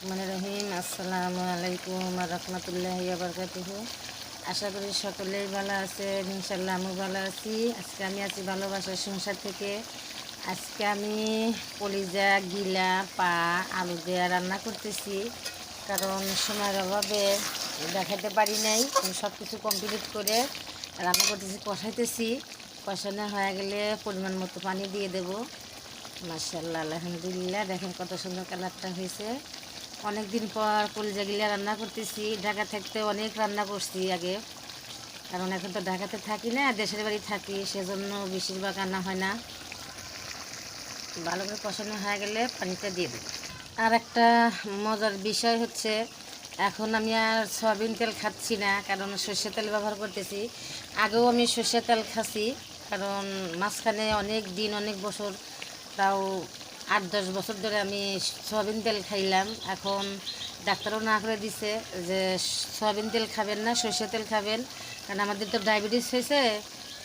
রহমান রহিম। আসসালামু আলাইকুম রহমতুল্লাহ বরকাতুহু। আশা করি সকলেই ভালো আছে ইনশাল্লাহ আমি ভালো আছি। আজকে আমি আছি ভালোবাসার সংসার থেকে। আজকে আমি কলিজা, গিলা, পা, আলু দেওয়া রান্না করতেছি। কারণ সময়ের অভাবে দেখাতে পারি নাই। আমি সব কিছু কমপ্লিট করে রান্না করতেছি, কষাইতেছি। কষানো হয়ে গেলে পরিমাণ মতো পানি দিয়ে দেবো। মার্শাল্লাহ আলহামদুলিল্লাহ। দেখেন কত সুন্দর কালারটা হয়েছে। অনেক দিন পর কলিজা রান্না করতেছি। ঢাকা থাকতে অনেক রান্না করছি আগে। কারণ এখন তো ঢাকাতে থাকি না, দেশের বাড়ি থাকি, সেজন্য বেশিরভাগ রান্না হয় না। ভালো করে কষানো হয়ে গেলে পানিটা দিয়ে দেবো। আর একটা মজার বিষয় হচ্ছে, এখন আমি আর সয়াবিন তেল খাচ্ছি না, কারণ সর্ষে তেল ব্যবহার করতেছি। আগেও আমি সর্ষে তেল খাচ্ছি, কারণ মাঝখানে অনেক দিন, অনেক বছর তাও আট দশ বছর ধরে আমি সয়াবিন তেল খাইলাম। এখন ডাক্তারও না করে দিছে যে সয়াবিন তেল খাবেন না, সর্ষে তেল খাবেন। কারণ আমাদের তো ডায়াবেটিস হয়েছে,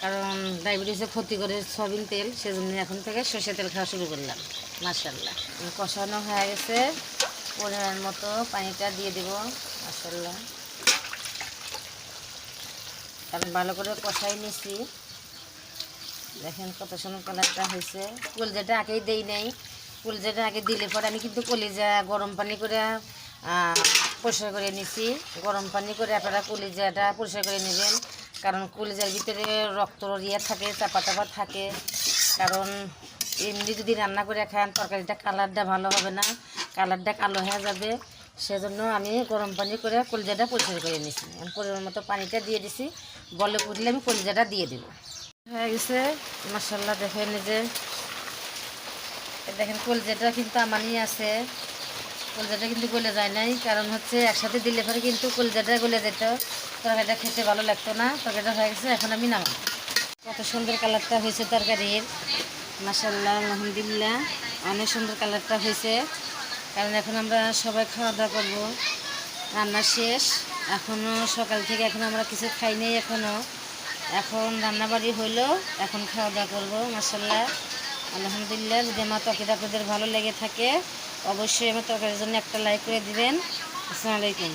কারণ ডায়াবেটিসে ক্ষতি করে সয়াবিন তেল। সেজন্য এখন থেকে সর্ষে তেল খাওয়া শুরু করলাম মার্শাল্লাহ কষানো হয়ে গেছে, পরিমাণ মতো পানিটা দিয়ে দেব মার্শাল্লাহ কারণ ভালো করে কষাই নিছি। দেখেন কত সুন্দর কালারটা হয়েছে। কলিজাটা আগেই দেই নাই কলিজাটা আগে দিলে পরে আমি কিন্তু কলিজা গরম পানি করে পরিষ্কার করে নিছি। গরম পানি করে আপনারা কলিজাটা পরিষ্কার করে নেবেন। কারণ কলিজার ভিতরে রক্ত ইয়ে থাকে, চাপা চাপা থাকে। কারণ এমনি যদি রান্না করে খান, তরকারিটা কালারটা ভালো হবে না, কালারটা কালো হয়ে যাবে। সেজন্য আমি গরম পানি করে কলিজাটা পরিষ্কার করে নিছি। পরিমাণ মতো পানিটা দিয়ে দিছি। বলে উঠলে আমি কলিজাটা দিয়ে দেবো। হয়ে গেছে। মাসাল্লাহ দেখে এ দেখেন কলজেটা কিন্তু আমারই আছে। কলজাটা কিন্তু গলে যায় নাই, কারণ হচ্ছে একসাথে দিলে পরে কিন্তু কলজাটা গলে যেত। তরকারিটা খেতে ভালো লাগতো না, তরকারিটা হয়ে গেছে, এখন আমি নামাবো। কত সুন্দর কালারটা হয়েছে তরকারির। মাসাল্লাহ আলহামদুলিল্লাহ, অনেক সুন্দর কালারটা হয়েছে। কারণ এখন আমরা সবাই খাওয়া দাওয়া করব। রান্না শেষ। এখনও সকাল থেকে এখন আমরা কিছু খাই নাই এখনও এখন রান্নাবাড়ি হইল, এখন খাওয়া দাওয়া করব মাসাল্লাহ আলহামদুলিল্লাহ, যদি আমার তরকারি আপনাদের ভালো লেগে থাকে, অবশ্যই আমার ত্বকের জন্য একটা লাইক করে দিবেন। আসসালামু আলাইকুম।